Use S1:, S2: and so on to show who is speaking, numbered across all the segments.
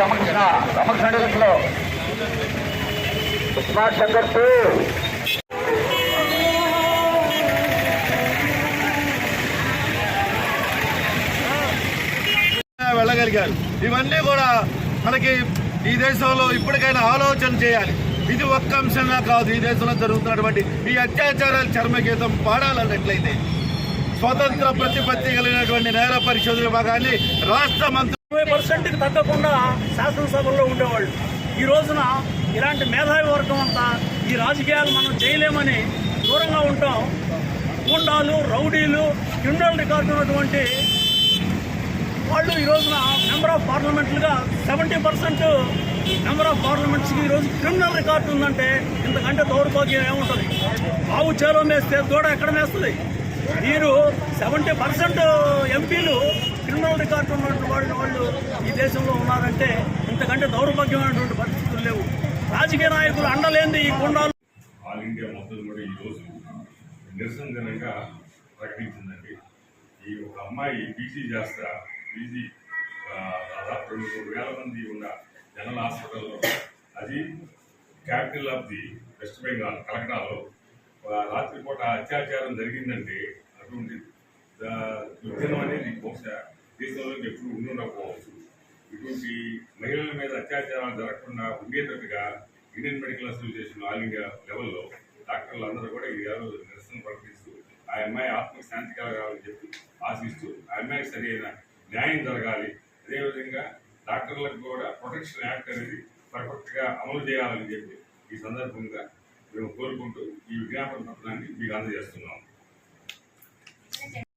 S1: రామకృష్ణ రామకృష్ణ లో smart Shankar two
S2: వెళ్ళగలిగారు. ఇవన్నీ కూడా మనకి ఈ దేశంలో ఇప్పటికైనా ఆలోచన చేయాలి. ఇది ఒక్క అంశంగా కాదు ఈ దేశంలో జరుగుతున్నటువంటి ఈ అత్యాచారాలు చర్మగీతం పాడాలన్నట్లయితే. స్వతంత్ర ప్రతిపత్తి కలిగినటువంటి నేర పరిశోధన విభాగాన్ని రాష్ట్ర మంత్రి
S3: ఇరవై పర్సెంట్కి తగ్గకుండా శాసనసభల్లో ఉండేవాళ్ళు. ఈ రోజున ఇలాంటి మేధావి వర్గం అంతా ఈ రాజకీయాలు మనం చేయలేమని దూరంగా ఉంటాం. గుండాలు రౌడీలు క్రిమినల్ రికార్డు ఉన్నటువంటి వాళ్ళు ఈ రోజున మెంబర్ ఆఫ్ పార్లమెంట్లుగా సెవెంటీ పర్సెంట్ మెంబర్ ఆఫ్ పార్లమెంట్స్కి ఈరోజు క్రిమినల్ రికార్డు ఉందంటే ఇంతకంటే దౌర్భాగ్యం ఏముంటుంది? ఆవు చేలో మేస్తే దూడ ఎక్కడ మేస్తుంది? మీరు సెవెంటీ పర్సెంట్ ఎంపీలు క్రిమినల్ రికార్డు ఉన్నటువంటి వాళ్ళు వాళ్ళు ఈ దేశంలో ఉన్నారంటే ఇంతకంటే దౌర్భాగ్యమైనటువంటి పరిస్థితులు లేవు. రాజకీయ నాయకులు అండలేంది ఈ గుండాలు.
S4: ఆల్ ఇండియా మొత్తం కూడా ఈరోజు నిరసన ప్రకటించిందండి. ఈ ఒక అమ్మాయి బీసీ చేస్తా పీజీ దాదాపు రెండు మూడు వేల మంది ఉన్న జనరల్ హాస్పిటల్లో అది capital of the West Bengal కలకటాలో. రాత్రిపూట అత్యాచారం జరిగిందంటే అటువంటి ఉద్యమం అనేది బహుశా దేశంలో ఎప్పుడు ఉండకపోవచ్చు. ఇటువంటి మహిళల మీద అత్యాచారాలు జరగకుండా ఉండేటట్టుగా Indian medical association all India లెవెల్లో డాక్టర్లు అందరూ కూడా ఈ రోజు నిరసన ప్రకటిస్తూ ఆ అమ్మాయి ఆత్మకు శాంతి కలగాలని చెప్పి ఆశిస్తూ ఆ అమ్మాయికి సరైన న్యాయం జరగాలి. అదేవిధంగా డాక్టర్లకు కూడా ప్రొటెక్షన్ యాక్ట్ అనేది పర్ఫెక్ట్గా అమలు చేయాలని చెప్పి ఈ సందర్భంగా మేము కోరుకుంటూ ఈ విజ్ఞాపన పత్రాన్ని మీకు అందజేస్తున్నాం.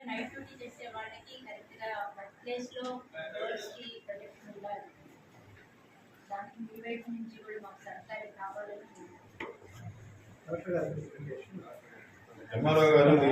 S5: నైట్ డ్యూటీ చేసే వాళ్ళకి కరెక్ట్గా వర్క్ ప్లేస్లో గర్ల్స్కి ప్రొటెక్షన్ ఉండాలి? దానికి మీ వైపు నుంచి కూడా మాకు సహకారం కావాలని
S6: ఎంఆర్ఓ గారు మీ